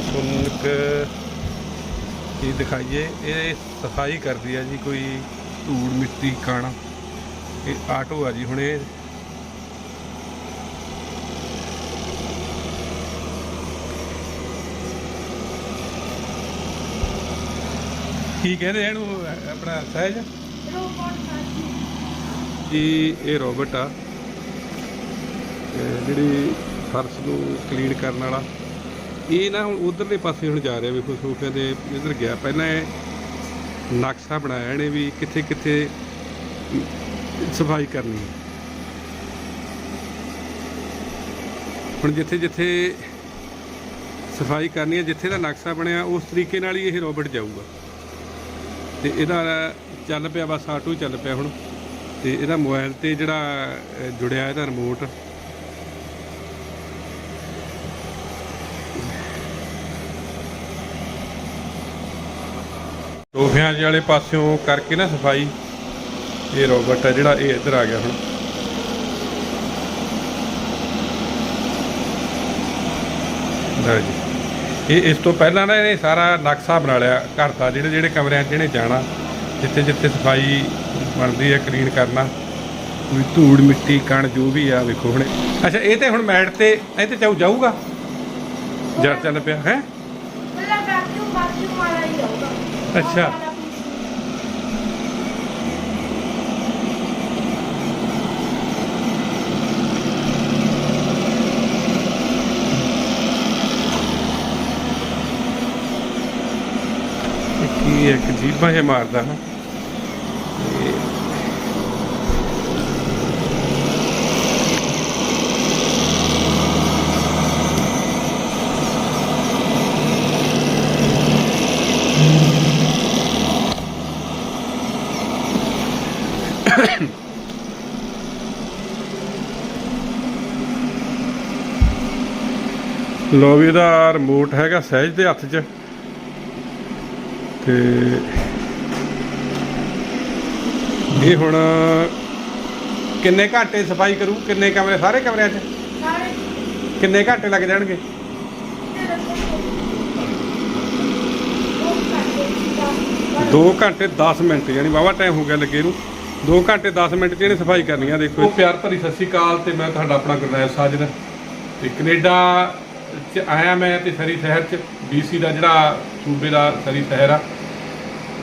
ਤੁਹਾਨੂੰ ਇੱਕ ਚੀਜ਼ ਦਿਖਾਈਏ? ਇਹ ਸਫ਼ਾਈ ਕਰਦੀ ਆ ਜੀ ਕੋਈ ਧੂੜ ਮਿੱਟੀ, ਕਣ। ਇਹ ਆਟੋ ਆ ਜੀ ਹੁਣ ਇਹ। ਕੀ ਕਹਿੰਦੇ ਇਹਨੂੰ ਅ- ਆਪਣਾ ਸਹਿਜ? ਜੀ, ਇਹ ਰੋਬਟ ਆ। ਜਿਹੜੀ ਫਰਸ਼ ਨੂੰ ਕਲੀਨ ਕਰਨ ਵਾਲਾ। ਇਹ ਨਾ ਹੁਣ ਉਧਰਲੇ ਪਾਸੇ ਹੁਣ ਜਾ ਰਿਹਾ ਵੇਖੋ ਸੋਫਿਆਂ ਦੇ, ਇਧਰ ਗਿਆ। ਪਹਿਲਾਂ ਇਹ ਨਕਸ਼ਾ ਬਣਾਇਆ ਇਹਨੇ ਵੀ ਕਿੱਥੇ ਕਿੱਥੇ ਸਫ਼ਾਈ ਕਰਨੀ ਹੈ। ਹੁਣ ਜਿੱਥੇ ਜਿੱਥੇ ਸਫ਼ਾਈ ਕਰਨੀ ਹੈ, ਜਿੱਥੇ ਦਾ ਨਕਸ਼ਾ ਬਣਿਆ, ਉਸ ਤਰੀਕੇ ਨਾਲ ਹੀ ਇਹ ਰੋਬਟ ਜਾਊਗਾ। ਤੇ ਇਹਦਾ ਚੱਲ ਪਿਆ, ਬਸ ਆਟੋ ਚੱਲ ਪਿਆ ਹੁਣ। ਤੇ ਇਹਦਾ ਮੋਬਾਈਲ ਤੇ ਜਿਹੜਾ ਜੁੜਿਆ ਇਹਦਾ ਰਿਮੋਟ ਸੋਫਿਆਂ ਜਿਹੇ ਵਾਲੇ ਪਾਸਿਓਂ ਕਰਕੇ ਨਾ ਸਫ਼ਾਈ, ਇਹ ਰੋਬਟ ਹੈ ਜਿਹੜਾ ਇਹ ਇੱਧਰ ਆ ਗਿਆ ਹੁਣ। ਲਓ ਜੀ, ਇਹ ਇਸ ਤੋਂ ਪਹਿਲਾਂ ਨਾ ਇਹਨੇ ਸਾਰਾ ਨਕਸ਼ਾ ਬਣਾ ਲਿਆ, ਘਰ ਦਾ ਜਿਹੜੇ ਜਿਹੜੇ ਕਮਰਿਆਂ 'ਚ ਇਹਨੇ ਜਾਣਾ, ਜਿੱਥੇ ਜਿੱਥੇ ਸਫ਼ਾਈ ਬਣਦੀ ਹੈ ਕਲੀਨ ਕਰਨਾ। ਕੋਈ ਧੂੜ, ਮਿੱਟੀ, ਕਣ, ਜੋ ਵੀ ਆ, ਵੇਖੋ ਹੁਣੇ। ਅੱਛਾ, ਇਹ ਤੇ ਹੁਣ ਮੈਟ ਤੇ, ਇਹ ਤੇ ਜਾਊ ਜਾਊਗਾ? ਜੜ ਚੱਲ ਪਿਆ, ਹੈ? ਅੱਛਾ। ਕੀ ਇੱਕ ਜੀਬਾਂ ਜੇ ਮਾਰਦਾ ਹਾਂ ਲੋ ਵੀ ਇਹਦਾ ਰਿਮੋਟ ਹੈਗਾ ਸਹਿਜ ਦੇ ਹੱਥ 'ਚ। ਤੇ ਇਹ ਹੁਣ ਕਿੰਨੇ ਘੰਟੇ ਸਫ਼ਾਈ ਕਰੂ? ਕਿੰਨੇ ਕਮਰੇ? ਸਾਰੇ ਕਮਰਿਆਂ 'ਚ? ਸਾਰੇ। ਕਿੰਨੇ ਘੰਟੇ ਲੱਗ ਜਾਣਗੇ? 2 ਘੰਟੇ। 10 ਮਿੰਟ ਯਾਨੀ ਵਾਵਾ ਟਾਈਮ ਹੋ ਗਿਆ ਲੱਗੇ ਨੂੰ। 2 ਘੰਟੇ 10 ਮਿੰਟ ਚ ਇਹਨੇ ਸਫ਼ਾਈ ਕਰਨੀ ਆ, ਦੇਖੋ। ਪਿਆਰ ਭਰੀ ਸਤਿ ਸ਼੍ਰੀ ਅਕਾਲ ਤੇ ਮੈਂ ਤੁਹਾਡਾ ਆਪਣਾ ਗੁਰਨੈਲ ਸਾਜਦ ਤੇ ਕੈਨੇਡਾ ਚ ਆਇਆ ਮੈਂ ਤੇ ਸਰੀ ਸ਼ਹਿਰ ਚ BC ਦਾ ਜਿਹੜਾ ਸੂਬੇ ਦਾ ਸਰੀ ਸ਼ਹਿਰ ਆ।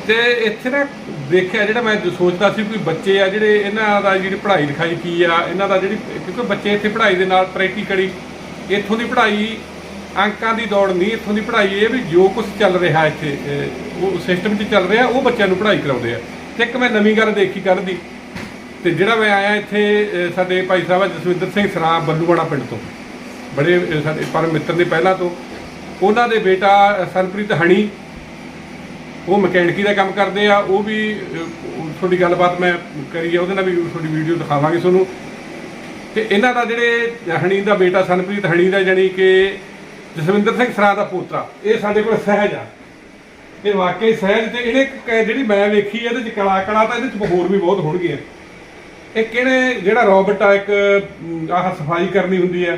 ਤੇ ਇੱਥੇ ਨਾ ਦੇਖਿਆ ਜਿਹੜਾ ਮੈਂ ਸੋਚਦਾ ਸੀ ਕੋਈ ਬੱਚੇ ਆ ਜਿਹੜੇ ਇਹਨਾਂ ਦਾ ਜਿਹੜੀ ਪੜ੍ਹਾਈ ਲਿਖਾਈ ਕੀ ਆ, ਇਹਨਾਂ ਦਾ ਜਿਹੜੀ ਕਿਉਂਕਿ ਬੱਚੇ ਇੱਥੇ ਪੜ੍ਹਾਈ ਦੇ ਨਾਲ ਪ੍ਰੈਕਟੀਕਲੀ ਇੱਥੋਂ ਦੀ ਪੜ੍ਹਾਈ ਅੰਕਾਂ ਦੀ ਦੌੜ ਨਹੀਂ, ਇੱਥੋਂ ਦੀ ਪੜ੍ਹਾਈ ਇਹ ਵੀ ਜੋ ਕੁਝ ਚੱਲ ਰਿਹਾ ਇੱਥੇ ਉਹ ਸਿਸਟਮ 'ਚ ਚੱਲ ਰਿਹਾ, ਉਹ ਬੱਚਿਆਂ ਨੂੰ ਪੜ੍ਹਾਈ ਕਰਾਉਂਦੇ ਆ। ਤੇ ਇੱਕ ਮੈਂ ਨਵੀਂ ਗੱਲ ਦੇਖੀ ਕੱਲ੍ਹ ਦੀ। ਤੇ ਜਿਹੜਾ ਮੈਂ ਆਇਆ ਇੱਥੇ ਸਾਡੇ ਭਾਈ ਸਾਹਿਬ ਆ ਜਸਵਿੰਦਰ ਸਿੰਘ ਸਰਾਂ ਬੱਲੂਵਾੜਾ ਪਿੰਡ ਤੋਂ। ਬੜੇ ਸਾਡੇ ਪਰਮ ਮਿੱਤਰ ਨੇ ਪਹਿਲਾਂ ਤੋਂ। ਉਹਨਾਂ ਦੇ ਬੇਟਾ ਅਹ, ਸਰਪ੍ਰੀਤ ਹਣੀ ਉਹ ਮਕੈਨਿਕੀ ਦਾ ਕੰਮ ਕਰਦੇ ਆ। ਉਹ ਵੀ ਤੁਹਾਡੀ ਗੱਲਬਾਤ ਮੈਂ ਕਰੀ ਆ ਉਹਦੇ ਨਾਲ ਵੀ ਤੁਹਾਡੀ ਵੀਡੀਓ ਦਿਖਾਵਾਂਗੇ ਤੁਹਾਨੂੰ। ਤੇ ਇਹਨਾਂ ਦਾ ਜਿਹੜੇ ਹਣੀ ਦਾ ਬੇਟਾ ਸਨਪ੍ਰੀਤ ਹਣੀ ਦਾ ਜਾਨੀ ਕਿ ਜਸਵਿੰਦਰ ਸਿੰਘ ਸਰਾ ਦਾ ਪੋਤਰਾ ਇਹ ਸਾਡੇ ਕੋਲ ਸਹਿਜ ਆ। ਇਹ ਵਾਕਈ ਸਹਿਜ ਤੇ ਇਹਨੇ ਕ- ਜਿਹੜੀ ਮੈਂ ਵੇਖੀ ਇਹਦੇ ਚ ਕਲਾ ਕਲਾ ਤਾਂ ਇਹਦੇ ਚ ਹੋਰ ਵੀ ਬਹੁਤ ਹੋਣਗੀਆਂ। ਇਹ ਕਿਹਨੇ ਜਿਹੜਾ ਰੋਬਟ ਆ ਇੱਕ ਅਮ, ਆਹ ਸਫ਼ਾਈ ਕਰਨੀ ਹੁੰਦੀ ਆ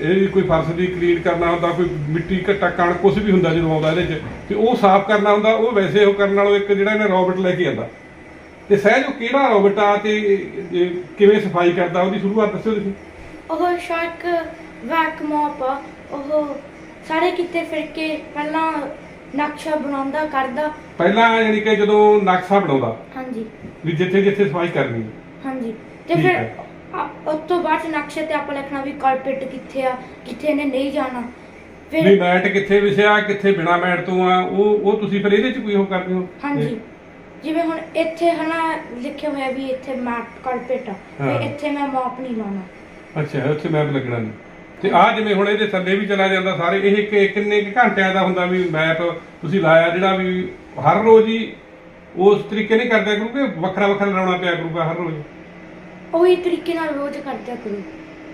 ਇਹ ਵੀ ਕੋਈ ਫਰਸ਼ ਦੀ ਕਲੀਨ ਕਰਨਾ ਹੁੰਦਾ ਕੋਈ ਮਿੱਟੀ ਘੱਟਾ ਕਣ ਕੁਝ ਵੀ ਹੁੰਦਾ ਜਦੋਂ ਆਉਂਦਾ ਇਹਦੇ ਚ ਤੇ ਉਹ ਸਾਫ਼ ਕਰਨਾ ਹੁੰਦਾ ਉਹ ਵੈਸੇ ਉਹ ਕਰਨ ਨਾਲੋਂ ਇੱਕ ਜਿਹੜਾ ਇਹਨੇ ਰੋਬਟ ਲੈ ਕੇ ਆਂਦਾ। ਤੇ ਸਹਿਜ ਉਹ ਕਿਹੜਾ ਰੋਬਟ ਆ ਤੇ ਇਹ ਕਿਵੇਂ ਸਫ਼ਾਈ ਕਰਦਾ ਉਹਦੀ ਸ਼ੁਰੂਆਤ ਦੱਸਿਓ ਤੁਸੀਂ। ਉਹ ਸ਼ਾਇਕ ਵੈਕ ਮੋਪ ਉਹ ਸਾਰੇ ਕਿਤੇ ਫਿਰ ਕੇ ਪਹਿਲਾਂ ਨਕਸ਼ਾ ਬਣਾਉਂਦਾ ਕਰਦਾ। ਪਹਿਲਾਂ ਯਾਨੀ ਕਿ ਜਦੋਂ ਨਕਸ਼ਾ ਬਣਾਉਂਦਾ ਹਾਂਜੀ। ਵੀ ਜਿੱਥੇ ਜਿੱਥੇ ਸਫ਼ਾਈ ਕਰਨੀ। ਹੈ ਹਾਂਜੀ। ਤੇ ਠੀਕ ਫਿਰ ਹੈ। ਆ- ਉਸ ਤੋਂ ਬਾਅਦ ਨਕਸ਼ੇ ਤੇ ਆਪਾਂ ਲਿਖਣਾ ਵੀ ਕਾਰਪੇਟ ਕਿੱਥੇ ਆ ਕਿੱਥੇ ਇਹਨੇ ਨਹੀਂ ਜਾਣਾ। ਵੀ ਫਿਰ ਮੈਟ ਕਿੱਥੇ ਵਿਛਿਆ ਕਿੱਥੇ ਬਿਨਾ ਮੈਟ ਤੋਂ ਆ ਉਹ ਉਹ ਤੁਸੀਂ ਫਿਰ ਇਹਦੇ ਚ ਕੋਈ ਉਹ ਕਰਦੇ ਹੋ? ਹਾਂਜੀ। ਜਿਵੇਂ ਹੁਣ ਇੱਥੇ ਹਨਾ ਲਿਖਿਆ ਹੋਇਆ ਵੀ ਇੱਥੇ ਮੈਟ ਕਾਰਪੇਟ ਆ ਹਾਂ। ਤੇ ਇੱਥੇ ਮੈਂ ਮੋਪ ਨਹੀਂ ਲਾਉਣਾ। ਅੱਛਾ ਉੱਥੇ ਮੈਪ ਲੱਗਣਾ ਨਹੀਂ। ਤੇ ਆ ਜਿਵੇਂ ਹੁਣ ਇਹਦੇ ਥੱਲੇ ਵੀ ਚਲਾ ਜਾਂਦਾ ਸਾਰੇ ਇਹ ਕਿ- ਕਿੰਨੇ ਕੁ ਘੰਟਿਆਂ ਦਾ ਹੁੰਦਾ ਵੀ ਮੈਪ ਤੁਸੀਂ ਲਾਇਆ ਜਿਹੜਾ ਵੀ ਹਰ ਰੋਜ਼ ਹੀ ਉਸ ਤਰੀਕੇ ਨਹੀਂ ਕਰਦਾ ਕਿਉਂਕਿ ਵੱਖਰਾ ਵੱਖਰਾ ਲਾਉਣਾ ਪਿਆ ਕਰੂਗਾ ਹਰ ਰੋਜ਼? ਉਹੀ ਤਰੀਕੇ ਨਾਲ ਰੋਜ਼ ਕਰਦਿਆ ਕਰੋ।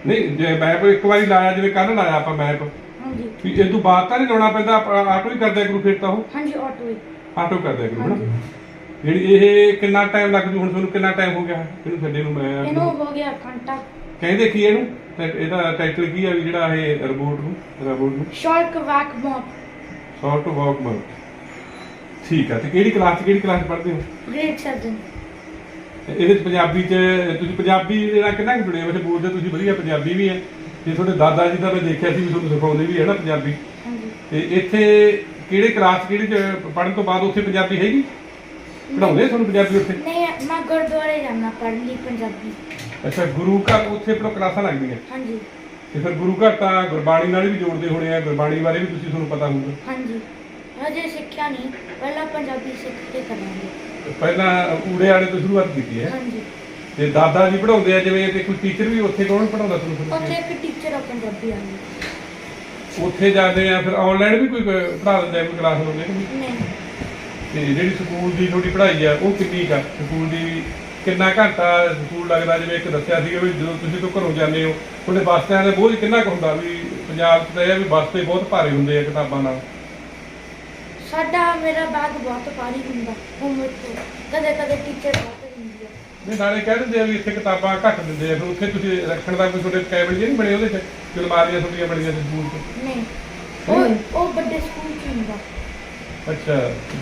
ਨਹੀਂ ਜੇ ਮੈਪ ਇੱਕ ਵਾਰੀ ਲਾਇਆ ਜਿਵੇਂ ਕੱਲ ਲਾਇਆ ਆਪਾਂ ਮੈਪ ਹਾਂਜੀ। ਵੀ ਇਹ ਤੋਂ ਬਾਅਦ ਤਾਂ ਨਹੀਂ ਲਾਉਣਾ ਪੈਂਦਾ ਆਪਾਂ ਆਟੋ ਹੀ ਕਰਦਿਆ ਕਰੂ ਫਿਰ ਤਾਂ ਉਹ। ਹਾਂਜੀ ਆਟੋ ਹੀ। ਆਟੋ ਕਰਦਿਆ ਕਰੂ ਹਨਾ। ਜਿਹੜੀ ਇਹ ਕਿੰਨਾ ਟਾਈਮ ਲੱਗ ਜੂ ਹੁਣ ਤੁਹਾਨੂੰ ਕਿੰਨਾ ਟਾਈਮ ਹੋ ਗਿਆ ਇਹਨੂੰ ਛੱਡੇ ਨੂੰ ਮੈਂ ਇਹਨੂੰ ਹੋ ਗਿਆ ਘੰਟਾ। ਕਹਿੰਦੇ ਕੀ ਇਹਨੂੰ। ਤੇ ਇਹਦਾ ਟਾਈਟਲ ਕੀ ਆ ਵੀ ਜਿਹੜਾ ਇਹ ਰਿਪੋਰਟ ਨੂੰ ਰਿਪੋਰਟ ਨੂੰ? Shark vac mop short walk mode ਠੀਕ ਆ ਤੇ ਕਿਹੜੀ ਕਲਾਸ ਚ ਕਿਹੜੀ ਕਲਾਸ ਪੜ੍ਹਦੇ ਹੋ? ਗ੍ਰੇਡ 7 ਤੇ ਇਹਦੇ ਚ ਪੰਜਾਬੀ ਚ ਤੁਸੀਂ ਪੰਜਾਬੀ ਦੇ ਨਾਲ ਕਿੰਨਾ ਕੁ ਜੁੜੇ ਹੋ? ਵੈਸੇ ਬੋਲਦੇ ਤੁਸੀਂ ਵਧੀਆ ਪੰਜਾਬੀ ਵੀ ਹੈ। ਤੇ ਤੁਹਾਡੇ ਦਾਦਾ ਜੀ ਦਾ ਮੈਂ ਦੇਖਿਆ ਸੀ ਵੀ ਤੁਹਾਨੂੰ ਸਿਖਾਉਂਦੇ ਵੀ ਹੈ ਨਾ ਪੰਜਾਬੀ। ਹਾਂਜੀ। ਤੇ ਇੱਥੇ ਕਿਹੜੇ ਕਲਾਸ ਕਿਹੜੀ ਚ ਪੜ੍ਹਨ ਤੋਂ ਬਾਅਦ ਉੱਥੇ ਪੰਜਾਬੀ ਹੈਗੀ? ਪੜਾਉਂਦੇ ਤੁਹਾਨੂੰ ਪੰਜਾਬੀ ਉੱਥੇ? ਨਹੀਂ ਮੈਂ ਗੁਰਦੁਆਰੇ ਜਾਣਾ ਪੜ੍ਹਨ ਲਈ ਪੰਜਾਬੀ। ਅੱਛਾ ਗੁਰੂ ਘਰ ਉੱਥੇ ਪਰ ਕਲਾਸਾਂ ਲੱਗਦੀਆਂ? ਹਾਂਜੀ। ਤੇ ਫਿਰ ਗੁਰੂ ਘਰ ਤਾਂ ਗੁਰਬਾਣੀ ਨਾਲ ਵੀ ਜੋੜਦੇ ਹੋਣੇ ਆ ਗੁਰਬਾਣੀ ਬਾਰੇ ਵੀ ਤੁਸੀਂ ਤੁਹਾਨੂੰ ਪਤਾ ਹੋਊਗਾ। ਹਾਂਜੀ। ਹਜੇ ਸਿੱਖਿਆ ਨਹੀਂ ਪਹਿਲਾਂ ਪੰਜਾਬੀ ਸਿੱਖ ਕੇ ਕਰਾਂਗੇ। ਪਹਿਲਾਂ ਊੜੇ ਵਾਲੇ ਤੋਂ ਸ਼ੁਰੂਆਤ ਕੀਤੀ ਹੈ। ਹਾਂਜੀ। ਤੇ ਦਾਦਾ ਜੀ ਪੜਾਉਂਦੇ ਆ ਜਿਵੇਂ ਤੇ ਕੋਈ ਟੀਚਰ ਵੀ ਉੱਥੇ ਕੌਣ ਪੜਾਉਂਦਾ ਤੁਹਾਨੂੰ ਉੱਥੇ? ਇੱਕ ਟੀਚਰ ਆ ਪੰਜਾਬੀ ਆਉਂਦੀ ਉੱਥੇ ਜਾਂਦੇ ਆ ਫਿਰ ਆਨਲਾਈਨ ਵੀ ਕੋਈ ਪੜਾ ਦਿੰਦੇ ਆ ਕੋਈ ਕਲਾਸ ਲਾਉਂਦੇ ਨਹੀਂ? ਤੇ ਜਿਹੜੀ ਸਕੂਲ ਦੀ ਤੁਹਾਡੀ ਪੜ੍ਹਾਈ ਆ ਉਹ ਕਿੰਨੀ ਕਾ ਸਕੂਲ ਦੀ ਕਿੰਨਾ ਘੰਟਾ ਸਕੂਲ ਲੱਗਦਾ? ਜਿਵੇਂ ਇੱਕ ਦੱਸਿਆ ਸੀਗਾ ਵੀ ਜਦੋਂ ਤੁਸੀਂ ਤੋਂ ਘਰੋਂ ਜਾਂਦੇ ਹੋ ਤੁਹਾਡੇ ਬੱਸਾਂ ਦੇ ਬੋਝ ਕਿੰਨਾ ਕੁ ਹੁੰਦਾ ਵੀ ਪੰਜਾਬ 'ਚ ਤਾਂ ਇਹ ਆ ਵੀ ਬੱਸ ਤੇ ਬਹੁਤ ਭਾਰੇ ਹੁੰਦੇ ਆ ਕਿਤਾਬਾਂ ਨਾਲ। ਸਾਡਾ ਮੇਰਾ ਬੈਗ ਬਹੁਤ ਭਾਰੀ ਹੁੰਦਾ ਹੋਮਵਰਕ ਤੋਂ ਕਦੇ ਕਦੇ ਟੀਚਰ ਬਹੁਤ ਨਹੀਂ ਨਾਲੇ ਕਹਿ ਦਿੰਦੇ ਆ ਵੀ ਇੱਥੇ ਕਿਤਾਬਾਂ ਘੱਟ ਦਿੰਦੇ ਆ ਫਿਰ ਉੱਥੇ ਤੁਸੀਂ ਰੱਖਣ ਦਾ ਕੋਈ ਤੁਹਾਡੇ ਕੈਬਿਨ ਜਿਹੇ ਨਹੀਂ ਬਣੇ ਉਹਦੇ 'ਚ ਕਿ ਅਲਮਾਰੀਆਂ ਤੁਹਾਡੀਆਂ ਬਣੀਆਂ ਸੀ ਸਕੂਲ 'ਚ। ਨਹੀਂ। ਉਹ ਉਹ ਵੱਡੇ ਸਕੂਲ ਚ ਹੁੰਦਾ। ਅੱਛਾ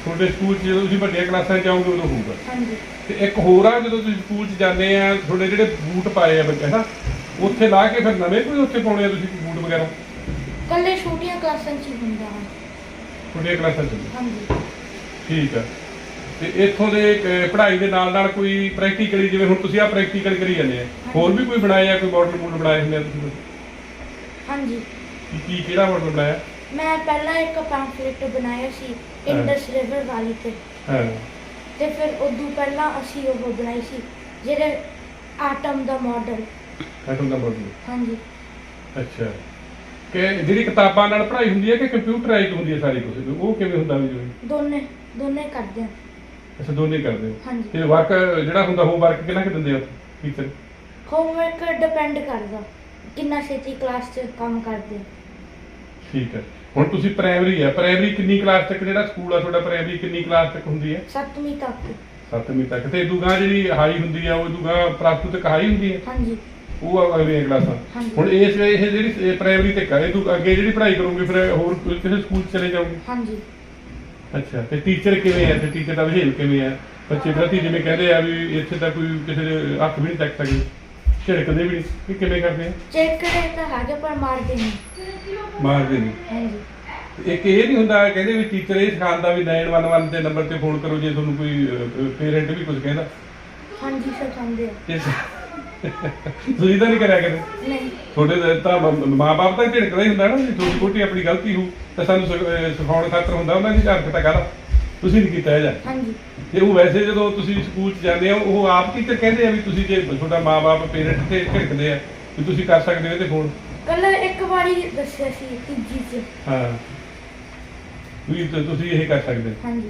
ਤੁਹਾਡੇ ਸਕੂਲ 'ਚ ਜਦੋਂ ਤੁਸੀਂ ਵੱਡੀਆਂ ਕਲਾਸਾਂ 'ਚ ਆਓਗੇ ਉਦੋਂ ਹੋਊਗਾ। ਹਾਂਜੀ। ਤੇ ਇੱਕ ਹੋਰ ਆ ਜਦੋਂ ਤੁਸੀਂ ਸਕੂਲ 'ਚ ਜਾਂਦੇ ਆ ਤੁਹਾਡੇ ਜਿਹੜੇ ਬੂਟ ਪਾਏ ਆ ਬੱਚੇ ਨਾ ਉੱਥੇ ਲਾ ਕੇ ਫਿਰ ਨਵੇਂ ਕੋਈ ਉੱਥੇ ਪਾਉਣੇ ਆ ਤੁਸੀਂ ਬੂਟ ਵਗੈਰਾ? ਕੱਲੇ ਛੋਟੀਆਂ ਕਲਾਸਾਂ ਚ ਹੀ ਹੁੰਦਾ ਹੈ ਤੁਹਾਡੀਆਂ ਕਲਾਸਾਂ 'ਚ? ਹਾਂਜੀ। ਠੀਕ ਆ। ਤੇ ਇੱਥੋਂ ਦੇ ਅਹ, ਪੜ੍ਹਾਈ ਦੇ ਨਾਲ ਨਾਲ ਕੋਈ ਪ੍ਰੈਕਟੀਕਲੀ ਜਿਵੇਂ ਹੁਣ ਤੁਸੀਂ ਆ ਪ੍ਰੈਕਟੀਕਲ ਕਰੀ ਜਾਂਦੇ ਆ ਹੋਰ ਵੀ ਕੋਈ ਬਣਾਏ ਆ ਕੋਈ ਮਾਡਲ ਮੂਡਲ ਬਣਾਏ ਹੁੰਦੇ ਆ ਤੁਸੀਂ? ਹਾਂਜੀ। ਕੀ ਕੀ ਕਿਹੜਾ ਮਾਡਲ ਬਣਾਇਆ? ਮੈਂ ਪਹਿਲਾਂ ਇੱਕ ਪੈਂਫਲੇਟ ਬਣਾਇਆ ਸੀ ਇੰਡਸ ਰਿਵਰ ਵਾਲੀ ਤੇ। ਹਾਂ। ਤੇ ਫਿਰ ਉਦੋਂ ਪਹਿਲਾਂ ਅਸੀਂ ਉਹ ਬਣਾਈ ਸੀ ਜਿਹੜੇ ਆਟਮ ਦਾ ਮਾਡਲ ਐਟਮ ਦਾ ਮਾਡਲ ਹਾਂਜੀ। ਅੱਛਾ। ਕਿ ਜਿਹੜੀ ਕਿਤਾਬਾਂ ਨਾਲ ਪੜ੍ਹਾਈ ਹੁੰਦੀ ਹੈ ਕਿ ਕੰਪਿਊਟਰਾਈਜ਼ਡ ਹੁੰਦੀ ਹੈ ਸਾਰੀ ਕੁਝ ਉਹ ਕਿਵੇਂ ਹੁੰਦਾ ਵੀ ਜੀ? ਦੋਨੇ ਦੋਨੇ ਕਰਦੇ ਆ ਅੱਛਾ ਦੋਨੇ ਕਰਦੇ ਹੋ? ਹਾਂਜੀ। ਤੇ ਵਰਕ ਜਿਹੜਾ ਹੁੰਦਾ ਹੋਮਵਰਕ ਕਿੰਨਾ ਕੁ ਦਿੰਦੇ ਆ ਟੀਚਰ ਹੋਮਵਰਕ ਡਿਪੈਂਡ ਕਰਦਾ ਕਿੰਨਾ ਛੇਤੀ ਕਲਾਸ 'ਚ ਕੰਮ ਕਰਦੇ। ਠੀਕ ਹੈ। ਹੁਣ ਤੁਸੀਂ ਪ੍ਰਾਇਮਰੀ ਹੈ। ਪ੍ਰਾਇਮਰੀ ਕਿੰਨੀ ਕਲਾਸ ਤੱਕ ਜਿਹੜਾ ਸਕੂਲ ਆ ਤੁਹਾਡਾ ਪ੍ਰਾਇਮਰੀ ਕਿੰਨੀ ਕਲਾਸ ਤੱਕ ਹੁੰਦੀ ਹੈ? ਸੱਤਵੀਂ ਤੱਕ। 7ਵੀਂ ਤੱਕ। ਤੇ ਦੂਗਾ ਜਿਹੜੀ ਹਾਈ ਹੁੰਦੀ ਆ ਉਹ ਦੂਗਾ ਟੂ ਤੱਕ ਹਾਈ ਹੁੰਦੀ ਹੈ? ਹਾਂਜੀ। ਉਹ ਅਗਲੀਆਂ ਕਲਾਸਾਂ ਹਾਂਜੀ। ਹੁਣ ਇਸ ਵੇ ਇਹ ਜਿਹੜੀ ਪ੍ਰਾਇਮਰੀ ਤੱਕ ਆ ਇਹ ਤੋਂ ਅੱਗੇ ਜਿਹੜੀ ਪੜ੍ਹਾਈ ਕਰੋਗੇ ਫਿਰ ਹੋਰ ਕੋਈ ਕਿਸੇ ਸਕੂਲ 'ਚ ਚਲੇ ਜਾਓਗੇ? ਹਾਂਜੀ। ਅੱਛਾ ਤੇ ਟੀਚਰ ਕਿਵੇਂ ਆ? ਤੇ ਟੀਚਰ ਦਾ ਬਿਹੇਵ ਕਿਵੇਂ ਆ? ਬੱਚੇ ਪ੍ਰਤੀ ਜਿਵੇਂ ਕਹਿੰਦੇ ਆ ਵੀ ਇੱਥੇ ਤਾਂ ਕੋਈ ਕਿਸੇ ਦੇ ਹੱਥ ਵੀ ਨਹੀਂ ਚੱਕ ਸਕਦੇ। ਝਿੜਕਦੇ ਵੀ ਨਹੀਂ ਇਹ ਕਿਵੇਂ ਕਰਦੇ ਆ? ਚੈੱਕ ਕਰੇ ਤਾਂ ਹੈਗੇ ਪਰ ਮਾਰਦੇ ਨਹੀਂ। ਮਾਰਦੇ ਨਹੀਂ। ਹਾਂਜੀ। ਇੱਕ ਇਹ ਨਹੀਂ ਹੁੰਦਾ ਕਹਿੰਦੇ ਵੀ ਟੀਚਰ ਇਹ ਸਿਖਾਉਂਦਾ ਵੀ 911 ਦੇ ਨੰਬਰ ਤੇ ਫੋਨ ਕਰੋ ਜੇ ਤੁਹਾਨੂੰ ਕੋਈ ਪੇਰੈਂਟ ਵੀ ਕੁਝ ਕਹਿੰਦਾ। ਹਾਂਜੀ ਸਿਖਾਉਂਦੇ ਆ। ਇਸ ਤੁਸੀਂ ਤਾਂ ਨਹੀਂ ਕਰਿਆ ਕਦੇ? ਨਹੀਂ। ਤੁਹਾਡੇ ਤਾਂ- ਤਾਂ ਮਾਪੇ ਤਾਂ ਝਿੜਕਦਾ ਹੀ ਹੁੰਦਾ ਨਾ ਜੇ ਤੁਹਾਡੀ ਕੋਟੀ ਆਪਣੀ ਗਲਤੀ ਹੋ ਤਾਂ ਸਾਨੂੰ ਸਿਖ- ਅਹ ਸਿਖਾਉਣ ਖਾਤਰ ਹੁੰਦਾ ਉਹਨਾਂ ਦੀ ਝੜਕ ਤਾਂ ਕਰ ਤੁਸੀਂ ਨਹੀਂ ਕੀਤਾ ਇਹ ਜਾ ਹਾਂਜੀ। ਤੇ ਉਹ ਵੈਸੇ ਜਦੋਂ ਤੁਸੀਂ ਸਕੂਲ 'ਚ ਜਾਂਦੇ ਹੋ ਉਹ ਆਪ ਟੀਚਰ ਕਹਿੰਦੇ ਆ ਵੀ ਤੁਸੀਂ ਜੇ ਤੁਹਾਡਾ ਮਾਪੇ ਪੇਰੈਂਟ ਤੇ ਝਿੜਕਦੇ ਆ ਵੀ ਤੁਸੀਂ ਕਰ ਸਕਦੇ ਹੋ ਤੇ ਫੋਨ ਕੱਲ ਇੱਕ ਵਾਰੀ ਦੱਸਿਆ ਸੀ ਤੀਜੀ 'ਚ। ਹਾਂ। ਵੀ ਤੁ- ਤੁਸੀਂ ਇਹ ਕਰ ਸਕਦੇ ਹੋ। ਹਾਂਜੀ।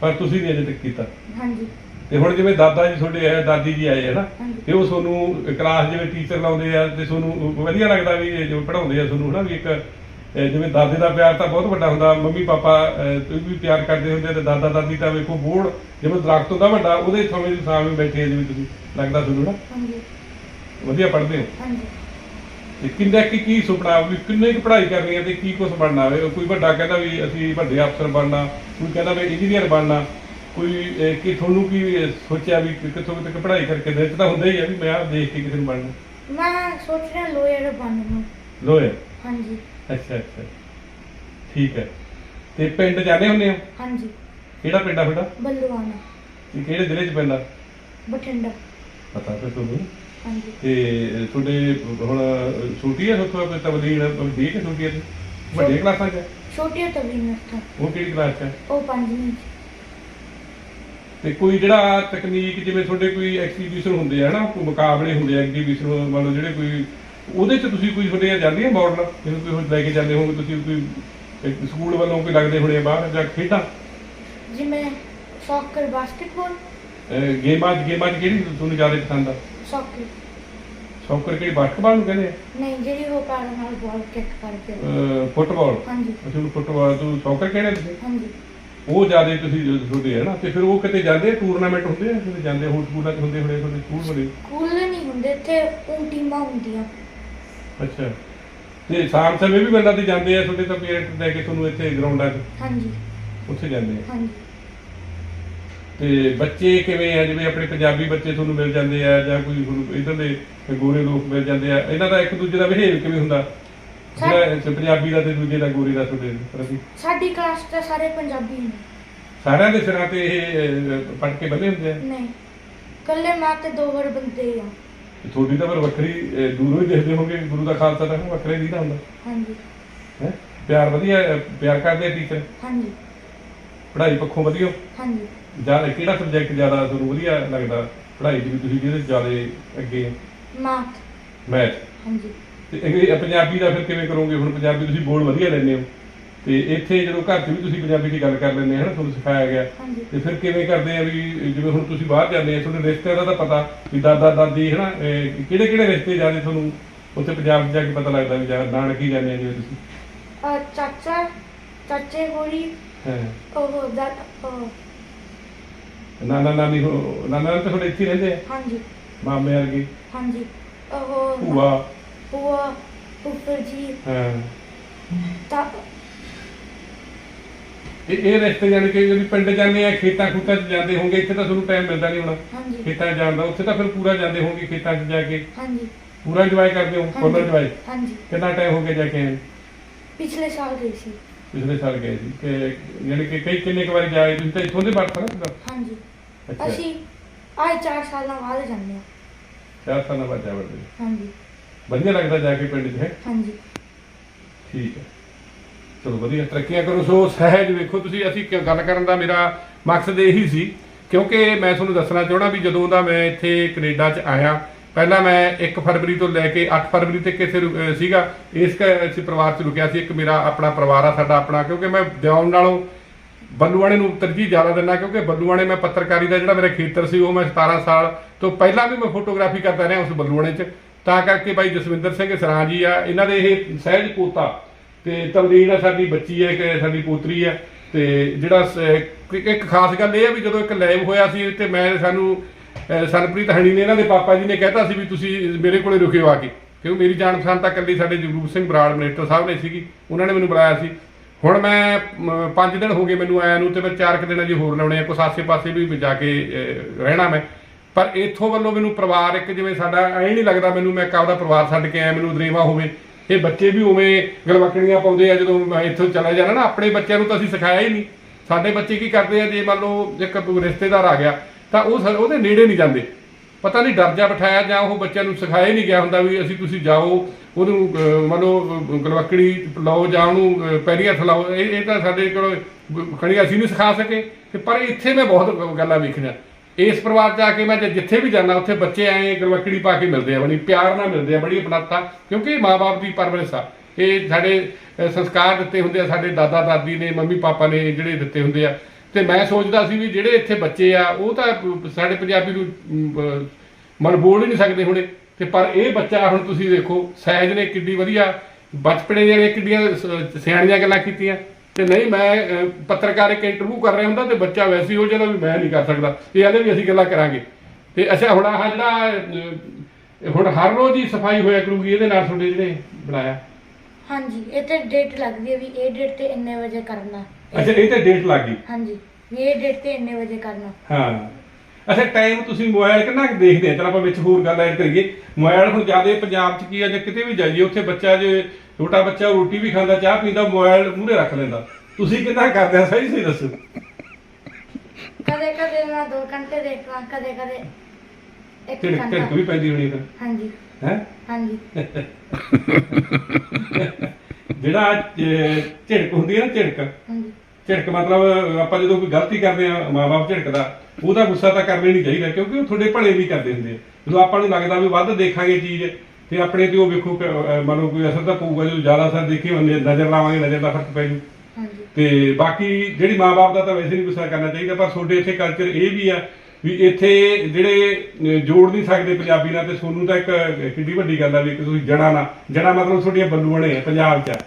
ਪਰ ਤੁਸੀਂ ਨਹੀਂ ਅਜੇ ਤੱਕ ਕੀਤਾ। ਹਾਂਜੀ। ਤੇ ਹੁਣ ਜਿਵੇਂ ਦਾਦਾ ਜੀ ਤੁਹਾਡੇ ਆਏ ਦਾਦੀ ਜੀ ਆਏ ਹੈ ਨਾ। ਤੇ ਉਹ ਤੁਹਾਨੂੰ ਕਲਾਸ ਜਿਵੇਂ ਟੀਚਰ ਲਾਉਂਦੇ ਆ ਤੇ ਤੁਹਾਨੂੰ ਵਧੀਆ ਲੱਗਦਾ ਵੀ ਜੋ ਪੜਾਉਂਦੇ ਆ ਤੁਹਾਨੂੰ ਹਨਾ ਵੀ ਇੱਕ ਜਿਵੇਂ ਦਾਦੇ ਦਾ ਪਿਆਰ ਤਾਂ ਬਹੁਤ ਵੱਡਾ ਹੁੰਦਾ ਮੰਮੀ ਪਾਪਾ ਤੁਸੀਂ ਵੀ ਪਿਆਰ ਕਰਦੇ ਹੁੰਦੇ ਤੇ ਦਾਦਾ ਦਾਦੀ ਤਾਂ ਵੇਖੋ ਬੋੜ ਜਿਵੇਂ ਦਰਖਤ ਹੁੰਦਾ ਵੱਡਾ ਉਹਦੇ ਥਵੇਂ ਦੀ ਸਾਹਮਣੇ ਬੈਠੇ ਆ ਜਿਵੇਂ ਤੁਸੀਂ ਲੱਗਦਾ ਤੁਹਾਨੂੰ ਨਾ? ਹਾਂਜੀ। ਵਧੀਆ ਪੜ੍ਹਦੇ ਹੋ? ਹਾਂਜੀ। ਤੇ ਕਿੰਨਾ ਕੀ ਕੀ ਸੁਪਨਾ ਵੀ ਕਿੰਨੇ ਕੁ ਪੜ੍ਹਾਈ ਕਰਨੀ ਹੈ ਤੇ ਕੀ ਕੁਝ ਬਣਨਾ ਹੋਵੇ ਕੋਈ ਵੱਡਾ ਕਹਿੰਦਾ ਵੀ ਅਸੀਂ ਵੱਡੇ ਅਫਸਰ ਬਣਨਾ ਕੋਈ ਕਹਿੰਦਾ ਵੀ ਇੰਜੀਨੀਅਰ ਬਣਨਾ ਕੋਈ ਕੀ ਤੁਹਾਨੂੰ ਕੀ ਸੋਚਿਆ ਵੀ ਕਿੱਥੋਂ ਤੱਕ ਪੜ੍ਹਾਈ ਕਰਕੇ 'ਚ ਤਾਂ ਹੁੰਦਾ ਹੀ ਆ ਵੀ ਮੈਂ ਆਹ ਦੇਖ ਕੇ ਕਿਸੇ ਨੂੰ ਬਣਨਾ। ਮੈਂ ਸੋਚ ਰਿਹਾ ਲੋਇਰ ਬਣਨ ਲੋਏ ਹਾਂਜੀ। ਅੱਛਾ ਅੱਛਾ। ਠੀਕ ਹੈ। ਤੇ ਪਿੰਡ ਜਾਂਦੇ ਹੁੰਦੇ ਹੋ? ਹਾਂਜੀ। ਕਿਹੜਾ ਪਿੰਡ ਆ ਤੁਹਾਡਾ? ਬੱਲੂਆਣਾ ਤੇ ਕਿਹੜੇ ਜ਼ਿਲ੍ਹੇ 'ਚ ਪੈਂਦਾ? ਬਠਿੰਡਾ। ਪਤਾ ਫਿਰ ਤੁਹਾਨੂੰ। ਹਾਂਜੀ। ਤੇ ਤੁਹਾਡੇ ਹੁਣ ਛੋਟੀ ਹੈ ਸੋਥੋਂ ਆਪਣੀ ਤਬਦੀਲ ਦੇ ਕੇ ਛੋਟੀ ਹੈ ਤੇ? ਵੱਡੀਆਂ ਕਲਾਸਾਂ 'ਚ ਹੈ? ਛੋਟੀਆਂ ਤੋਂ ਵੀ ਨਸਤਾ ਉਹ ਕਿਹੜੀ ਕਲਾਸ 'ਚ ਹੈ? ਉਹ ਪੰਜਵੀਂ 'ਚ। ਤੇ ਕੋਈ ਜਿਹੜਾ ਤਕਨੀਕ ਜਿਵੇਂ ਤੁਹਾਡੇ ਕੋਈ ਐਕਸੀਬਿਸ਼ਨ ਹੁੰਦੇ ਆ ਨਾ ਕੋਈ ਮੁਕਾਬਲੇ ਹੁੰਦੇ ਆ ਐਗਜ਼ੀਬਿਸ਼ਨ ਮੰਨ ਲਓ ਜਿਹੜੇ ਕੋਈ ਉਹਦੇ 'ਚ ਤੁਸੀਂ ਕੋਈ ਤੁਹਾਡੇ ਜਾਂਦੀਆਂ ਮਾਡਲ ਜਿਵੇਂ ਕੋਈ ਲੈ ਕੇ ਜਾਂਦੇ ਹੋਗੇ ਤੁਸੀਂ ਕੋਈ ਸਕੂਲ ਵੱਲੋਂ ਕੋਈ ਲੱਗਦੇ ਹੋਣੇ ਬਾਹਰ ਜਾਂ ਖੇਡਾਂ? ਜਿਵੇਂ ਸੌਕਰ ਬਾਸਕਟਬਾਲ ਅਹ ਗੇਮਾਂ 'ਚ ਗੇਮਾਂ 'ਚ ਕਿਹੜੀ ਤੁਹਾਨੂੰ ਜ਼ਿਆਦਾ ਪਸੰਦ ਆ? ਸੌਕਰ ਸੌਕਰ ਕਿਹੜੀ ਬਾਸਕਟਬਾਲ ਨੂੰ ਕਹਿੰਦੇ ਆ? ਨਹੀਂ ਜਿਹੜੀ ਉਹ ਪੈਰਾਂ ਨਾਲ ਬਾਲ ਕਿੱਕ ਕਰਦੇ ਆ। ਅਹ ਫੁੱਟਬਾਲ ਹਾਂਜੀ। ਅਸੀਂ ਉਹਨੂੰ ਫੁੱਟਬਾਲ ਤੋਂ ਸੌਕਰ ਕਹਿੰਦੇ ਤੁਸੀਂ? ਹਾਂਜੀ। ਉਹ ਜ਼ਿਆਦਾ ਤੁਸੀਂ ਤੁਹਾਡੇ ਹੈ ਨਾ ਤੇ ਫਿਰ ਉਹ ਕਿਤੇ ਜਾਂਦੇ ਟੂਰਨਾਮੈਂਟ ਹੁੰਦੇ ਆ? ਕਿਤੇ ਜਾਂਦੇ ਹੋਰ ਸਕੂਲਾਂ 'ਚ ਹੁੰਦੇ ਹੋਣੇ ਤੁਹਾਡੇ ਸਕੂਲ ਬਣੇ ਸਕੂਲ ਨਹੀਂ ਹੁੰਦੇ ਇੱਥੇ ਉਹ ਟੀਮਾਂ ਹੁੰਦੀਆਂ। ਅੱਛਾ। ਤੇ ਸ਼ਾਮ ਸਮੇਂ ਵੀ ਬੰਦਾ ਤੇ ਜਾਂਦੇ ਆ ਤੁਹਾਡੇ ਤਾਂ ਪੇਰੈਂਟ ਲੈ ਕੇ ਤੁਹਾਨੂੰ ਇੱਥੇ ਗਰਾਊਂਡਾਂ 'ਚ ਹਾਂਜੀ। ਉੱਥੇ ਜਾਂਦੇ ਆ। ਹਾਂਜੀ। ਤੇ ਬੱਚੇ ਕਿਵੇਂ ਆ? ਜਿਵੇਂ ਆਪਣੇ ਪੰਜਾਬੀ ਬੱਚੇ ਤੁਹਾਨੂੰ ਮਿਲ ਜਾਂਦੇ ਆ ਜਾਂ ਕੋਈ ਹੁਣ ਇਧਰ ਦੇ ਗੋਰੇ ਲੋਕ ਮਿਲ ਜਾਂਦੇ ਆ ਇਹਨਾਂ ਦਾ ਇੱਕ ਦੂਜੇ ਦਾ ਬਿਹੇਵ ਕਿਵੇਂ ਹੁੰਦਾ? ਜਿਹੜਾ ਇੱਥੇ ਪੰਜਾਬੀ ਦਾ ਤੇ ਦੂਜੇ ਦਾ ਗੋਰੇ ਦਾ ਤੁਹਾਡੇ ਪ੍ਰਤੀ। ਸਾਡੀ ਕਲਾਸ 'ਚ ਸਾਰੇ ਪੰਜਾਬੀ ਨੇ। ਸਾਰਿਆਂ ਦੇ ਸਿਰਾਂ ਤੇ ਇਹ ਪੜ ਕੇ ਬੰਨੇ ਹੁੰਦੇ ਆ? ਨਹੀਂ। ਕੱਲੇ ਮੈਂ ਤੇ ਦੋ ਹੋਰ ਬੰਦੇ ਆ। ਤੇ ਤੁਹਾਡੀ ਤਾਂ ਪਰ ਵੱਖਰੀ ਅਹ, ਦੂਰੋਂ ਹੀ ਦੇਖਦੇ ਹੋਗੇ ਗੁਰੂ ਦਾ ਖਾਲਸਾ ਤਾਂ ਵੱਖਰੇ ਨਹੀਂ ਨਾ ਹੁੰਦਾ। ਹਾਂਜੀ। ਹੈ? ਪਿਆਰ ਵਧੀਆ ਪਿਆਰ ਕਰਦੇ ਟੀਚਰ ਹਾਂਜੀ। ਪੜ੍ਹਾਈ ਪੱਖੋਂ ਵਧੀਆ? ਹਾਂਜੀ। ਜ਼ਿਆਦਾ ਕਿਹੜਾ ਸਬਜੈਕਟ ਜ਼ਿਆਦਾ ਤੁਹਾਨੂੰ ਵਧੀਆ ਲੱਗਦਾ? ਪੜ੍ਹਾਈ ਦੇ ਵਿੱਚ ਤੁਸੀਂ ਜਿਹਦੇ ਜ਼ਿਆਦਾ ਅੱਗੇ ਮਾਥ ਮੈਥ ਹਾਂਜੀ। ਤੇ ਇਹ ਪੰਜਾਬੀ ਦਾ ਫਿਰ ਕਿਵੇਂ ਕਰੋਗੇ? ਹੁਣ ਪੰਜਾਬੀ ਤੁਸੀਂ ਬੋਲ ਵਧੀਆ ਲੈਂਦੇ ਹੋ। ਤੇ ਇੱਥੇ ਜਦੋਂ ਘਰ 'ਚ ਵੀ ਤੁਸੀਂ ਪੰਜਾਬੀ 'ਚ ਗੱਲ ਕਰ ਲੈਂਦੇ ਹੋ ਹਨਾ ਤੁਹਾਨੂੰ ਸਿਖਾਇਆ ਗਿਆ। ਤੇ ਫਿਰ ਕਿਵੇਂ ਕਰਦੇ ਆ ਵੀ ਜਿਵੇਂ ਹੁਣ ਤੁਸੀਂ ਬਾਹਰ ਜਾਂਦੇ ਆ ਤੁਹਾਡੇ ਰਿਸ਼ਤਿਆਂ ਦਾ ਤਾਂ ਪਤਾ ਵੀ ਦਾਦਾ ਦਾਦੀ ਹਨਾ ਕਿਹੜੇ ਕਿਹੜੇ ਰਿਸ਼ਤੇ ਜਾਂਦੇ ਤੁਹਾਨੂੰ ਉੱਥੇ ਪੰਜਾਬ 'ਚ ਜਾ ਕੇ ਪਤਾ ਲੱਗਦਾ ਵੀ ਜਾਂ ਨਾਨਕੀ ਜਾਂਦੇ ਆ ਜਿਵੇਂ ਤੁਸੀਂ? ਚਾਚਾ ਚਾਚੇ ਹੋਰੀ ਹਾਂ। ਉਹ ਦਾ ਨਾਨਾ ਨਾਨੀ ਹੋ- ਨਾਨਾ ਤਾਂ ਤੁਹਾਡੇ ਇੱਥੇ ਰਹਿੰਦੇ ਆ? ਹਾਂਜੀ। ਮਾਮੇ ਵਰਗੇ? ਹਾਂਜੀ। ਉਹ ਭੂਆ? ਭੂਆ ਫੁੱਫੜ ਜੀ। ਹਾਂ। ਤਾਂ ਇਹ ਇਹ ਰਿਸ਼ਤੇ ਜਾਣੀ ਕਿ ਜਦੋਂ ਪਿੰਡ ਜਾਂਦੇ ਆ ਖੇਤਾਂ ਖੂਤਾਂ 'ਚ ਜਾਂਦੇ ਹੋਣਗੇ ਇੱਥੇ ਤਾਂ ਤੁਹਾਨੂੰ ਟਾਈਮ ਮਿਲਦਾ ਨਹੀਂ ਹੋਣਾ। ਹਾਂਜੀ। ਖੇਤਾਂ 'ਚ ਜਾਣ ਦਾ ਉੱਥੇ ਤਾਂ ਫਿਰ ਪੂਰਾ ਜਾਂਦੇ ਹੋਣਗੇ ਖੇਤਾਂ 'ਚ ਜਾ ਕੇ। ਹਾਂਜੀ। ਪੂਰਾ ਇੰਜੋਏ ਕਰਦੇ ਹੋ ਫੁੱਲ ਇੰਜੋਏ ਹਾਂਜੀ। ਕਿੰਨਾ ਟਾਈਮ ਹੋ ਗਿਆ ਜਾ ਕੇ ਆਏ? ਪਿਛਲੇ ਸਾਲ ਗਈ ਸੀ। ਪਿਛਲੇ ਸਾਲ ਗਏ ਸੀ। ਕਿ ਯਾਨੀ ਕਿ ਕਈ ਕਿੰਨੇ ਕੁ ਵਾਰੀ ਜਾਏ ਤੁਸੀਂ ਤਾਂ ਇੱਥੋਂ ਦੇ ਬਾਤ ਨਾ ਹਾਂਜੀ। ਅੱਛਾ। ਅਸੀਂ ਆਏ 4 ਸਾਲਾਂ ਬਾਅਦ ਜਾਂਦੇ ਹਾਂ। ਚਾਰ ਸਾਲਾਂ ਬਾਅਦ ਜਾ ਵੜਦੇ ਹਾਂਜੀ। ਵਧੀਆ ਲੱਗਦਾ ਜਾ ਕੇ ਪਿੰਡ 'ਚ ਹੈ? ਹਾਂਜੀ। ਠੀਕ ਹੈ। ਚਲੋ ਵਧੀਆ, ਤਰੱਕੀਆਂ ਕਰੋ ਸੋ ਸਹਿਜ ਵੇਖੋ ਤੁਸੀਂ, ਅਸੀਂ ਕਿਉਂ ਗੱਲ ਕਰਨ ਦਾ ਮੇਰਾ ਮਕਸਦ ਇਹੀ ਸੀ, ਕਿਉਂਕਿ ਮੈਂ ਤੁਹਾਨੂੰ ਦੱਸਣਾ ਚਾਹਣਾ ਵੀ ਜਦੋਂ ਦਾ ਮੈਂ ਇੱਥੇ ਕੈਨੇਡਾ 'ਚ ਆਇਆ, ਪਹਿਲਾਂ ਮੈਂ 1 ਫਰਵਰੀ ਤੋਂ ਲੈ ਕੇ 8 ਫਰਵਰੀ ਤੱਕ ਇੱਥੇ ਰੁ- ਅਹ ਸੀਗਾ, ਇਸ ਕ, ਅਸੀਂ ਪਰਿਵਾਰ 'ਚ ਰੁਕਿਆ ਸੀ, ਇੱਕ ਮੇਰਾ ਆਪਣਾ ਪਰਿਵਾਰ ਆ, ਸਾਡਾ ਆਪਣਾ, ਕਿਉਂਕਿ ਮੈਂ ਦਿਉਣ ਨਾਲੋਂ ਬੱਲੂਆਣੇ ਨੂੰ ਤਰਜੀਹ ਜ਼ਿਆਦਾ ਦਿੰਦਾ, ਕਿਉਂਕਿ ਬੱਲੂਆਣੇ ਮੈਂ ਪੱਤਰਕਾਰੀ ਦਾ ਜਿਹੜਾ ਮੇਰਾ ਖੇਤਰ ਸੀ, ਉਹ ਮੈਂ 17 ਸਾਲ ਤੋਂ ਪਹਿਲਾਂ ਵੀ ਮੈਂ ਫੋਟੋਗ੍ਰਾਫੀ ਕਰਦਾ ਰਿਹਾ ਉਸ ਬੱਲੂਆਣੇ 'ਚ, ਤਾਂ ਕਰਕੇ ਭਾਈ ਜਸਵਿੰਦਰ ਸਿੰਘ ਸਰਾਂ ਜੀ ਆ, ਇਹਨਾਂ ਦੇ ਇਹ ਸਹਿਜ ਪੋਤਾ ਤੇ ਤਲਦੀਨ ਆ ਸਾਡੀ ਬੱਚੀ ਹੈ ਇੱਕ ਸਾਡੀ ਪੋਤਰੀ ਹੈ। ਤੇ ਜਿਹੜਾ ਸ- ਇੱਕ ਖਾਸ ਗੱਲ ਇਹ ਹੈ ਵੀ ਜਦੋਂ ਇੱਕ ਲੈਬ ਹੋਇਆ ਸੀ ਤੇ ਮੈਂ ਸਾਨੂੰ ਅਹ, ਸਰਪ੍ਰੀਤ ਹਣੀ ਨੇ ਇਹਨਾਂ ਦੇ ਪਾਪਾ ਜੀ ਨੇ ਕਹਿਤਾ ਸੀ ਵੀ ਤੁਸੀਂ ਮੇਰੇ ਕੋਲੇ ਰੁਕਿਓ ਆ ਕੇ। ਕਿਉਂਕਿ ਮੇਰੀ ਜਾਣ ਪਛਾਣ ਤਾਂ ਇਕੱਲੀ ਸਾਡੇ ਜਗਰੂਪ ਸਿੰਘ ਬਰਾੜ ਮਿਨਿਸਟਰ ਸਾਹਿਬ ਨੇ ਸੀਗੀ। ਉਹਨਾਂ ਨੇ ਮੈਨੂੰ ਬੁਲਾਇਆ ਸੀ। ਹੁਣ ਮੈਂ 5 ਦਿਨ ਹੋ ਗਏ ਮੈਨੂੰ ਆਇਆ ਨੂੰ ਤੇ ਮੈਂ 4 ਕੁ ਦਿਨ ਅਜੇ ਹੋਰ ਲਾਉਣੇ ਆ। ਕੁਛ ਆਸੇ-ਪਾਸੇ ਵੀ ਜਾ ਕੇ ਅਹ, ਰਹਿਣਾ ਮੈਂ। ਪਰ ਇੱਥੋਂ ਵੱਲੋਂ ਮੈਨੂੰ ਪਰਿਵਾਰ ਇੱਕ ਜਿਵੇਂ ਸਾਡਾ ਐਂ ਨਹੀਂ ਲੱਗਦਾ ਮੈਨੂੰ ਮੈਂ ਕਾਹਦਾ ਪਰਿਵਾਰ ਛੱਡ ਕੇ ਆਇਆ ਮੈਨੂੰ ਦਰੇਵਾ ਹੋਵੇ। ਇਹ ਬੱਚੇ ਵੀ ਉਵੇਂ ਗਲਵਕੜੀਆਂ ਪਾਉਂਦੇ ਆ ਜਦੋਂ ਮੈਂ ਇੱਥੋਂ ਚਲਾ ਜਾਣਾ ਨਾ ਆਪਣੇ ਬੱਚਿਆਂ ਨੂੰ ਤਾਂ ਅਸੀਂ ਸਿਖਾਇਆ ਹੀ ਨਹੀਂ। ਸਾਡੇ ਬੱਚੇ ਕੀ ਕਰਦੇ ਆ ਜੇ ਮੰਨ ਲਓ ਇੱਕ ਰਿਸ਼ਤੇਦਾਰ ਆ ਗਿਆ ਤਾਂ ਉਹ ਉਹਦੇ ਨੇੜੇ ਨਹੀਂ ਜਾਂਦੇ। ਪਤਾ ਨਹੀਂ ਡਰ ਜਾ ਬਿਠਾਇਆ ਜਾਂ ਉਹ ਬੱਚਿਆਂ ਨੂੰ ਸਿਖਾਇਆ ਹੀ ਨਹੀਂ ਗਿਆ ਹੁੰਦਾ ਵੀ ਅਸੀਂ ਤੁਸੀਂ ਜਾਓ ਉਹਨੂੰ ਮੰਨ ਲਓ ਅਹ, ਗਲਵਕੜੀ ਲਾਓ ਜਾਂ ਉਹਨੂੰ ਅਹ, ਪੈਰੀਂ ਹੱਥ ਲਾਓ ਇਹ ਇਹ ਤਾਂ ਸਾਡੇ ਕੋਲ ਖੜੀ ਅਸੀਂ ਨਹੀਂ ਸਿਖਾ ਸਕੇ। ਤੇ ਪਰ ਇੱਥੇ ਮੈਂ ਬਹੁਤ ਗੱਲਾਂ ਵੇਖੀਆਂ। ਇਸ ਪਰਿਵਾਰ 'ਚ ਆ ਕੇ ਮੈਂ ਜਿੱਥੇ ਵੀ ਜਾਂਦਾ, ਉੱਥੇ ਬੱਚੇ ਐਂ ਗਲਵਕੜੀ ਪਾ ਕੇ ਮਿਲਦੇ ਆ, ਬੜੀ ਪਿਆਰ ਨਾਲ ਮਿਲਦੇ ਆ, ਬੜੀ ਅਪਣਾਤਾ, ਕਿਉਂਕਿ ਮਾਪੇ ਦੀ ਪਰਵਰਿਸ਼ ਆ। ਇਹ ਸਾਡੇ ਸੰਸਕਾਰ ਦਿੱਤੇ ਹੁੰਦੇ ਆ, ਸਾਡੇ ਦਾਦਾ, ਦਾਦੀ ਨੇ, ਮੰਮੀ, ਪਾਪਾ ਨੇ ਜਿਹੜੇ ਦਿੱਤੇ ਹੁੰਦੇ ਆ। ਤੇ ਮੈਂ ਸੋਚਦਾ ਸੀ ਵੀ ਜਿਹੜੇ ਇੱਥੇ ਬੱਚੇ ਆ, ਉਹ ਤਾਂ ਸਾਡੇ ਪੰਜਾਬੀ ਨੂੰ ਮਨ ਬੋਲ ਹੀ ਨਹੀਂ ਸਕਦੇ ਹੁਣੇ। ਤੇ ਪਰ ਇਹ ਬੱਚਾ ਹੁਣ ਤੁਸੀਂ ਦੇਖੋ ਸਹਿਜ ਨੇ ਕਿੱਡੀ ਵਧੀਆ, ਬਚਪਨੇ ਦੀਆਂ ਕਿੱਡੀਆਂ ਸਿਆਣੀਆਂ ਗੱਲਾਂ ਕੀਤੀਆਂ। ਤੇ ਨਹੀਂ ਮੈਂ ਪੱਤਰਕਾਰ ਇੱਕ ਇੰਟਰਵਿਊ ਕਰ ਰਿਹਾ ਹੁੰਦਾ ਤੇ ਬੱਚਾ ਵੈਸੇ ਹੀ ਜਿਹੜਾ ਵੀ ਮੈਂ ਨਹੀਂ ਕਰ ਸਕਦਾ। ਇਹ ਆਲੇ ਵੀ ਅਸੀਂ ਗੱਲਾਂ ਕਰਾਂਗੇ। ਤੇ ਅੱਛਾ ਹੁਣ ਆਹ ਜਿਹੜਾ ਹੁਣ ਹਰ ਰੋਜ਼ ਹੀ ਸਫ਼ਾਈ ਹੋਇਆ ਕਰੂਗੀ ਇਹਦੇ ਨਾਲ ਤੁਹਾਡੇ ਜਿਹੜੇ ਬਣਾਇਆ? ਹਾਂਜੀ ਇਹ ਤੇ ਡੇਟ ਲੱਗਦੀ ਹੈ ਵੀ ਇਹ ਡੇਟ ਤੇ ਇੰਨੇ ਵਜੇ ਕਰਨਾ। ਅੱਛਾ ਇਹ ਤੇ ਡੇਟ ਲੱਗ ਗਈ? ਹਾਂਜੀ ਵੀ ਇਹ ਡੇਟ ਤੇ ਇੰਨੇ ਵਜੇ ਕਰਨਾ। ਹਾਂ। ਅੱਛਾ ਟਾਈਮ ਤੁਸੀਂ ਮੋਬਾਈਲ ਕਿੰਨਾ ਕੁ ਦੇਖਦੇ ਆ? ਚਲ ਆਪਾਂ ਵਿੱਚ ਹੋਰ ਗੱਲ ਐਡ ਕਰੀਏ। ਮੋਬਾਈਲ ਹੁਣ ਜ਼ਿਆਦਾ ਪੰਜਾਬ 'ਚ ਕੀ ਆ ਜਾਂ ਕਿਤੇ ਵੀ ਜਾਈਏ ਉੱਥੇ ਬੱਚਾ ਜੇ ਛੋਟਾ ਬੱਚਾ ਰੋਟੀ ਵੀ ਖਾਂਦਾ ਚਾਹ ਪੀਂਦਾ ਮੋਬਾਈਲ ਮੂਹਰੇ ਰੱਖ ਲੈਂਦਾ। ਤੁਸੀਂ ਕਿੰਨਾ ਕਰਦੇ ਆ ਸਹੀ ਸਹੀ ਦੱਸੋ? ਕਦੇ ਕਦੇ ਮੈਂ 2 ਘੰਟੇ ਦੇਖਦਾ ਕਦੇ ਕਦੇ ਇੱਕ ਝਿੜਕ ਘੰਟਾ। ਝਿੜਕ ਵੀ ਪੈਂਦੀ ਹੋਣੀ ਫਿਰ ਹਾਂਜੀ। ਹੈ? ਹਾਂਜੀ। ਜਿਹੜਾ ਅਹ, ਝਿੜਕ ਹੁੰਦੀ ਹੈ ਨਾ ਝਿੜਕ? ਹਾਂਜੀ। ਝਿੜਕ ਮਤਲਬ ਆਪਾਂ ਜਦੋਂ ਕੋਈ ਗਲਤੀ ਕਰਦੇ ਆ ਮਾਪੇ ਝਿੜਕਦਾ ਉਹਦਾ ਗੁੱਸਾ ਤਾਂ ਕਰਨਾ ਹੀ ਨਹੀਂ ਚਾਹੀਦਾ ਕਿਉਂਕਿ ਉਹ ਤੁਹਾਡੇ ਭਲੇ ਵੀ ਕਰਦੇ ਹੁੰਦੇ ਆ। ਜਦੋਂ ਆਪਾਂ ਨੂੰ ਲੱਗਦਾ ਵੀ ਵੱਧ ਦੇਖਾਂਗੇ ਚੀਜ਼ ਤੇ ਆਪਣੇ ਤੇ ਉਹ ਵੇਖੋ ਮੰਨ ਕੋਈ ਅਸਰ ਤਾਂ ਪਊਗਾ ਜਦੋਂ ਜ਼ਿਆਦਾ ਅਸਰ ਦੇਖੀ ਹੁੰਦੀ ਨਜ਼ਰ ਲਾਵਾਂਗੇ ਨਜ਼ਰ ਦਾ ਫ਼ਰਕ ਪੈ ਜੂ। ਤੇ ਬਾਕੀ ਜਿਹੜੀ ਮਾਪੇ ਦਾ ਤਾਂ ਵੈਸੇ ਨਹੀਂ ਗੁੱਸਾ ਕਰਨਾ ਚਾਹੀਦਾ ਪਰ ਤੁਹਾਡੇ ਇੱਥੇ ਕਲਚਰ ਇਹ ਵੀ ਆ ਵੀ ਇੱਥੇ ਜਿਹੜੇ ਜੋੜ ਨਹੀਂ ਸਕਦੇ ਪੰਜਾਬੀ ਨਾਲ ਤੇ ਸੋਨੂੰ ਤਾਂ ਇੱਕ ਕਿੱਡੀ ਵੱਡੀ ਗੱਲ ਆ ਵੀ ਤੁਸੀਂ ਜੜਾ ਨਾ ਜੜਾ ਮਤਲਬ ਤੁਹਾਡੀਆਂ ਬੱਲੂਆਣੇ ਆ ਪੰਜਾਬ 'ਚ।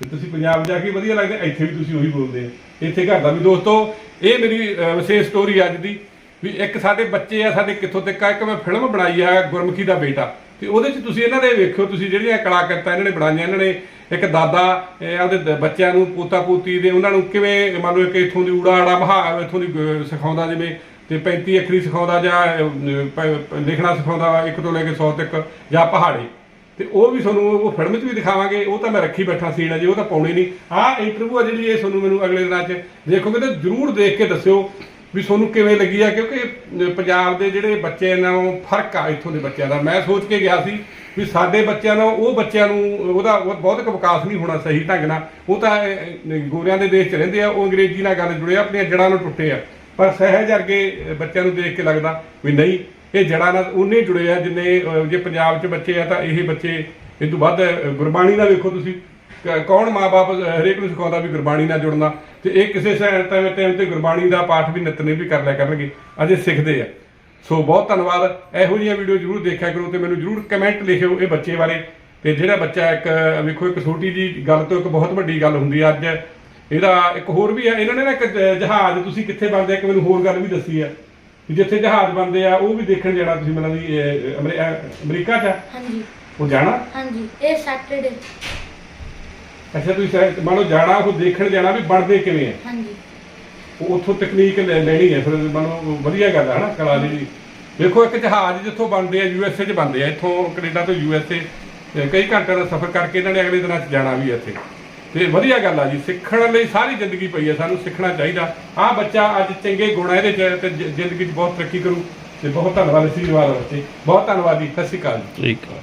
ਤੇ ਤੁਸੀਂ ਪੰਜਾਬ ਜਾ ਕੇ ਵਧੀਆ ਲੱਗਦਾ ਇੱਥੇ ਵੀ ਤੁਸੀਂ ਉਹੀ ਬੋਲਦੇ ਆ। ਇੱਥੇ ਘਰ ਦਾ ਵੀ ਦੋਸਤੋ ਇਹ ਮੇਰੀ ਵਿਸ਼ੇਸ਼ ਸਟੋਰੀ ਅੱਜ ਦੀ ਵੀ ਇੱਕ ਸਾਡੇ ਬੱਚੇ ਆ ਸਾਡੇ ਕਿੱਥੋਂ ਤੱਕ ਆ ਇੱਕ ਮੈਂ ਫਿਲਮ ਬਣਾਈ ਆ ਗੁਰਮੁਖੀ ਦਾ ਬੇਟਾ। ਤੇ ਉਹਦੇ 'ਚ ਤੁਸੀਂ ਇਹਨਾਂ ਦੇ ਵੇਖਿਓ ਤੁਸੀਂ ਜਿਹੜੀਆਂ ਕਲਾਕਰਤਾ ਇਹਨਾਂ ਨੇ ਬਣਾਈਆਂ ਇਹਨਾਂ ਨੇ ਇੱਕ ਦਾਦਾ ਇਹ ਆਪਦੇ ਬੱਚਿਆਂ ਨੂੰ ਪੋਤਾ ਪੋਤੀ ਦੇ ਉਹਨਾਂ ਨੂੰ ਕਿਵੇਂ ਮੰਨ ਲਓ ਇੱਕ ਇੱਥੋਂ ਦੀ ਊੜਾ ਆੜਾ ਮਹਾ ਇੱਥੋਂ ਦੀ ਸਿਖਾਉਂਦਾ ਜਿਵੇਂ ਤੇ 35 ਅੱਖਰੀ ਸਿਖਾਉਂਦਾ ਜਾਂ ਅਹ, ਪ- ਪ- ਲਿਖਣਾ ਸਿਖਾਉਂਦਾ ਇੱਕ ਤੋਂ ਲੈ ਕੇ 100 ਤੱਕ ਜਾਂ ਪਹਾੜੇ। ਤੇ ਉਹ ਵੀ ਤੁਹਾਨੂੰ ਉਹ ਫਿਲਮ 'ਚ ਵੀ ਦਿਖਾਵਾਂਗੇ ਉਹ ਤਾਂ ਮੈਂ ਰੱਖੀ ਬੈਠਾ ਸੀਨ ਅਜੇ ਉਹ ਤਾਂ ਪਾਉਣੀ ਨਹੀਂ। ਆਹ ਇੰਟਰਵਿਊ ਆ ਜਿਹੜੀ ਇਹ ਤੁਹਾਨੂੰ ਮੈਨੂੰ ਅਗਲੇ ਦਿਨਾਂ 'ਚ ਦੇਖੋਗੇ ਤਾਂ ਜਰੂਰ ਦੇਖ ਕੇ ਦੱਸਿਓ ਵੀ ਤੁਹਾਨੂੰ ਕਿਵੇਂ ਲੱਗੀ ਆ? ਕਿਉਂਕਿ ਪੰਜਾਬ ਦੇ ਜਿਹੜੇ ਬੱਚੇ ਨਾਲੋਂ ਫ਼ਰਕ ਆ ਇੱਥੋਂ ਦੇ ਬੱਚਿਆਂ ਦਾ। ਮੈਂ ਸੋਚ ਕੇ ਗਿਆ ਸੀ ਵੀ ਸਾਡੇ ਬੱਚਿਆਂ ਨਾਲ ਉਹ ਬੱਚਿਆਂ ਨੂੰ, ਉਹਦਾ ਉਹ ਬਹੁਤ ਕੁ ਵਿਕਾਸ ਨਹੀਂ ਹੋਣਾ ਸਹੀ ਢੰਗ ਨਾਲ। ਉਹ ਤਾਂ ਗੋਰਿਆਂ ਦੇ ਦੇਸ਼ 'ਚ ਰਹਿੰਦੇ ਆ, ਉਹ ਅੰਗਰੇਜ਼ੀ ਨਾਲ ਗੱਲ ਜੁੜੇ ਆ, ਆਪਣੀਆਂ ਜੜ੍ਹਾਂ ਨੂੰ ਟੁੱਟੇ ਆ। ਪਰ ਸਹਿਜ ਵਰਗੇ ਬੱਚਿਆਂ ਨੂੰ ਦੇਖ ਕੇ ਲੱਗਦਾ ਵੀ ਨਹੀਂ, ਇਹ ਜੜ੍ਹਾਂ ਨਾਲ ਉਨੇ ਜੁੜੇ ਆ, ਜਿੰਨੇ ਜੇ ਪੰਜਾਬ 'ਚ ਬੱਚੇ ਆ, ਤਾਂ ਇਹ ਬੱਚੇ, ਇਹ ਤੋਂ ਵੱਧ ਗੁਰਬਾਣੀ ਨਾਲ ਵੇਖੋ ਤੁਸੀਂ। ਕ- ਕੌਣ ਮਾਪੇ ਹਰੇਕ ਨੂੰ ਸਿਖਾਉਂਦਾ ਵੀ ਗੁਰਬਾਣੀ ਨਾਲ ਜੁੜਨਾ ਤੇ ਇਹ ਕਿਸੇ ਟਾਈਮ ਟਾਈਮ ਤੇ ਗੁਰਬਾਣੀ ਦਾ ਪਾਠ ਵੀ ਨਿਤਨੇ ਵੀ ਕਰ ਲਿਆ ਕਰਨਗੇ ਅਜੇ ਸਿੱਖਦੇ ਆ। ਸੋ ਬਹੁਤ ਧੰਨਵਾਦ। ਇਹੋ ਜਿਹੀਆਂ ਵੀਡੀਓ ਜਰੂਰ ਦੇਖਿਆ ਕਰੋ ਤੇ ਮੈਨੂੰ ਜਰੂਰ ਕਮੈਂਟ ਲਿਖਿਓ ਇਹ ਬੱਚੇ ਬਾਰੇ। ਤੇ ਜਿਹੜਾ ਬੱਚਾ ਇੱਕ ਵੇਖੋ ਇੱਕ ਛੋਟੀ ਜੀ ਗੱਲ ਤੋਂ ਇੱਕ ਬਹੁਤ ਵੱਡੀ ਗੱਲ ਹੁੰਦੀ ਆ ਅੱਜ। ਇਹਦਾ ਇੱਕ ਹੋਰ ਵੀ ਆ ਇਹਨਾਂ ਨੇ ਨਾ ਇੱਕ ਜ- ਜਹਾਜ਼ ਤੁਸੀਂ ਕਿੱਥੇ ਬਣਦੇ ਆ ਇੱਕ ਮੈਨੂੰ ਹੋਰ ਗੱਲ ਵੀ ਦੱਸੀ ਆ। ਵੀ ਜਿੱਥੇ ਜਹਾਜ਼ ਬਣਦੇ ਆ ਉਹ ਵੀ ਦੇਖਣ ਜਾਣਾ ਤੁਸੀਂ ਮਤਲਬ ਵੀ ਇਹ, ਅਮਰੀ- ਅਹ, ਅਮਰੀਕਾ 'ਚ ਆ? ਹਾਂਜੀ। ਉਹ ਜਾਣਾ? ਹਾਂਜੀ ਇਹ ਸੈਟਰਡੇ। ਅੱਛਾ ਤੁਸੀਂ ਸ਼ਾਇਦ ਮੰਨ ਲਓ ਜਾਣਾ ਉਹ ਦੇਖਣ ਜਾਣਾ ਵੀ ਬਣਦੇ ਕਿਵੇਂ ਆ? ਹਾਂਜੀ। ਉਹ ਉੱਥੋਂ ਤਕਨੀਕ ਲੈ- ਲੈਣੀ ਹੈ ਫਿਰ ਮਨੋ ਵਧੀਆ ਗੱਲ ਹੈ ਹਨਾ ਕਲਾ ਦੀ ਦੇਖੋ ਇੱਕ ਜਹਾਜ਼ ਜਿੱਥੋਂ ਬਣਦੇ ਆ ਯੂਐਸਏ 'ਚ ਬਣਦੇ ਆ ਇੱਥੋਂ ਕੈਨੇਡਾ ਤੋਂ ਯੂਐਸਏ ਕਈ ਘੰਟਿਆਂ ਦਾ ਸਫ਼ਰ ਕਰਕੇ ਇਹਨਾਂ ਨੇ ਅਗਲੇ ਦਿਨਾਂ 'ਚ ਜਾਣਾ ਵੀ ਹੈ ਇੱਥੇ। ਤੇ ਵਧੀਆ ਗੱਲ ਆ ਜੀ ਸਿੱਖਣ ਲਈ ਸਾਰੀ ਜ਼ਿੰਦਗੀ ਪਈ ਹੈ ਸਾਨੂੰ ਸਿੱਖਣਾ ਚਾਹੀਦਾ। ਆਹ ਬੱਚਾ ਅੱਜ ਚੰਗੇ ਗੁਣ ਆ ਇਹਦੇ 'ਚ ਤੇ ਜ- ਜ਼ਿੰਦਗੀ 'ਚ ਬਹੁਤ ਤਰੱਕੀ ਕਰੂ। ਤੇ ਬਹੁਤ ਧੰਨਵਾਦ ਅਸ਼ੀਰਵਾਦ ਬੱਚੇ ਬਹੁਤ ਧੰਨਵਾਦ ਜੀ ਸਤਿ ਸ਼੍ਰੀ ਅਕਾਲ ਜੀ। ਠੀਕ ਆ